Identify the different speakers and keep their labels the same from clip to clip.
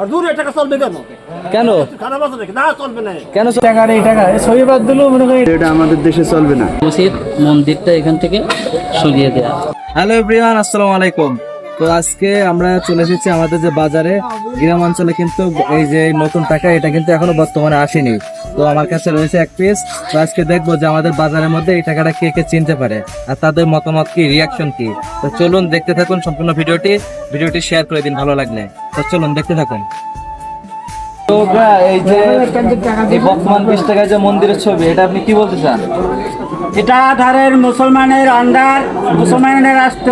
Speaker 1: আর দূরে টাকা চলবে কেন?
Speaker 2: কেন?
Speaker 1: খারাপ আছে না চলবে না।
Speaker 2: কেন
Speaker 3: টাকার এই টাকা। ছবি বাদ দিলেও মনে করি
Speaker 4: এটা আমাদের দেশে চলবে না।
Speaker 5: উচিত মন্দিরটা এখান থেকে সরিয়ে দেওয়া
Speaker 2: হ্যালো এভরিওয়ান আসসালামু আলাইকুম। তো আজকে আমরা চলে এসেছি আমাদের যে বাজারে। গ্রাম অঞ্চলে কিন্তু এই যে নতুন টাকা এটা কিন্তু এখনও বর্তমানে আসেনি। তো আমার কাছে রয়েছে এক পিস তো আজকে দেখব যে আমাদের বাজারের মধ্যে এই টাকাটা কে কে চিনতে পারে। আর তাদের মতামত কি রিয়াকশন কি? তো চলুন দেখতে থাকুন সম্পূর্ণ ভিডিওটি। ভিডিওটি শেয়ার করে দিন ভালো লাগলে। তো চলুন দেখতে থাকুন। এই যে এই বর্তমান বিশ টাকায় যে মন্দিরের ছবি এটা আপনি কি বলতে চান?
Speaker 6: এটা ধারের মুসলমানের আন্ডার মুসলমানের রাষ্ট্র।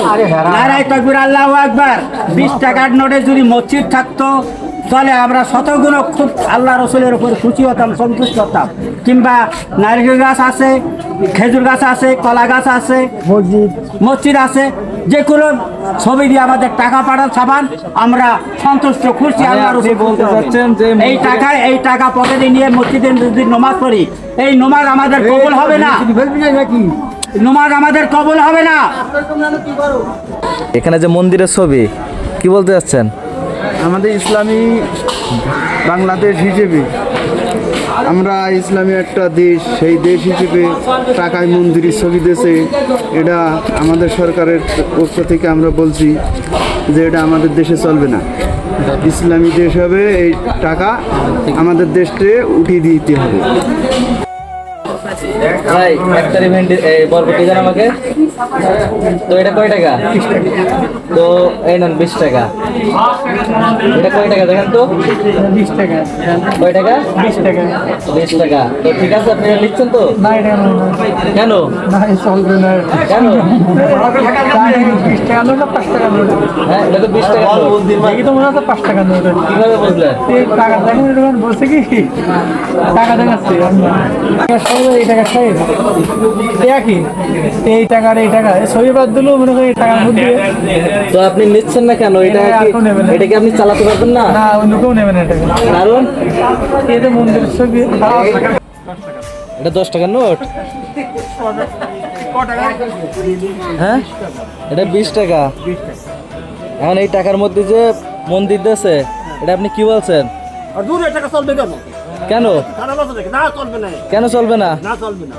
Speaker 6: নারায় তকবির আল্লাহ আকবার। বিশ টাকার নোটে যদি মসজিদ থাকতো তাহলে আমরা শতগুণ খুব আল্লাহ রসুলের উপর খুশি হতাম সন্তুষ্ট হতাম। কিংবা নারিকেল গাছ আছে খেজুর গাছ আছে কলা গাছ আছে মসজিদ। মসজিদ আছে যে কোনো ছবি দিয়ে আমাদের টাকা পাঠান সাবান আমরা সন্তুষ্ট খুশি আল্লাহ রসুল
Speaker 2: বলতে চাচ্ছেন যে
Speaker 6: এই টাকা এই টাকা পকেটে নিয়ে মসজিদে যদি নমাজ পড়ি এই নমাজ আমাদের কবল হবে না। নমাজ আমাদের কবল হবে না।
Speaker 2: এখানে যে মন্দিরের ছবি কি বলতে চাচ্ছেন?
Speaker 4: আমাদের ইসলামী বাংলাদেশ হিসেবে আমরা ইসলামী একটা দেশ সেই দেশ হিসেবে টাকায় মন্দিরের ছবি দেশে এটা আমাদের সরকারের পক্ষ থেকে আমরা বলছি যে এটা আমাদের দেশে চলবে না। ইসলামী দেশ হবে এই টাকা আমাদের দেশকে উঠিয়ে দিতে হবে।
Speaker 2: ভাই একটা ভেন্ডি বরবটি দেন আমাকে। তো এটা কয় টাকা? তো এই নেন বিশ টাকা। এটা কয় টাকা দেখেন তো?
Speaker 3: বিশ টাকা।
Speaker 2: কয় টাকা?
Speaker 3: বিশ টাকা।
Speaker 2: বিশ টাকা। তো ঠিক আছে আপনি লিখছেন তো?
Speaker 3: না এটা
Speaker 2: কেন?
Speaker 3: না চলবে না।
Speaker 2: কেন?
Speaker 3: বিশ টাকা না পাঁচ টাকা নোট
Speaker 2: হ্যাঁ এটা তো বিশ টাকা তো।
Speaker 3: মনে হচ্ছে পাঁচ টাকা নোট
Speaker 2: কীভাবে বুঝলেন?
Speaker 3: টাকা দেখেন বলছে কি? টাকা দেখাচ্ছে এই টাকা সবাই একই। এই টাকার এই টাকা। এই ছবি বাদ দিলেও মনে করি এই টাকার মধ্যে
Speaker 2: তো আপনি নিচ্ছেন না কেন? এটা
Speaker 3: এটা
Speaker 2: কি
Speaker 3: এখন নেবেন না।
Speaker 2: এটা কি আপনি চালাতে পারবেন না?
Speaker 3: না অন্য কেউ নেবে না টাকা
Speaker 2: কারণ?
Speaker 3: এই যে মন্দিরের ছবি।
Speaker 2: এটা দশ টাকার নোট? হ্যাঁ? এটা বিশ টাকা। এখন এই টাকার মধ্যে যে মন্দির দিয়েছে এটা আপনি কি বলছেন?
Speaker 1: আর দূরে টাকা চলবে কেন?
Speaker 2: কেন? কেন চলবে না?
Speaker 1: না চলবে না।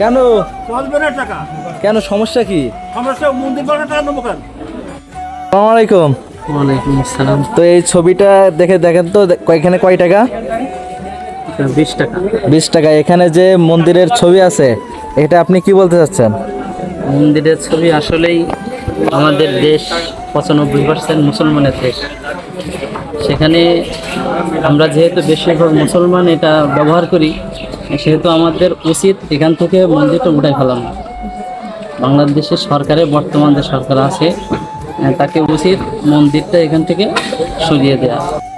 Speaker 2: কেন?
Speaker 1: চলবে না টাকা।
Speaker 2: কেন? সমস্যা কি?
Speaker 1: সমস্যা মন্দির টাকা নেব কেন?
Speaker 2: আসসালামু আলাইকুম।
Speaker 5: ওয়ালাইকুম আসসালাম।
Speaker 2: তো এই ছবিটা দেখে দেখেন তো এখানে কয় টাকা?
Speaker 5: বিশ টাকা।
Speaker 2: বিশ টাকা। এখানে যে মন্দিরের ছবি আছে এটা আপনি কি বলতে চাচ্ছেন?
Speaker 5: মন্দিরের ছবি আসলেই আমাদের দেশ পঁচানব্বই পার্সেন্ট মুসলমানের দেশ। সেখানে আমরা যেহেতু বেশিরভাগ মুসলমান এটা ব্যবহার করি, সেহেতু আমাদের উচিত এখান থেকে মন্দিরটা উঠাই ফেলানো। বাংলাদেশের সরকারে, বর্তমান যে সরকার আছে, তাকে উচিত মন্দিরটা এখান থেকে সরিয়ে দেওয়া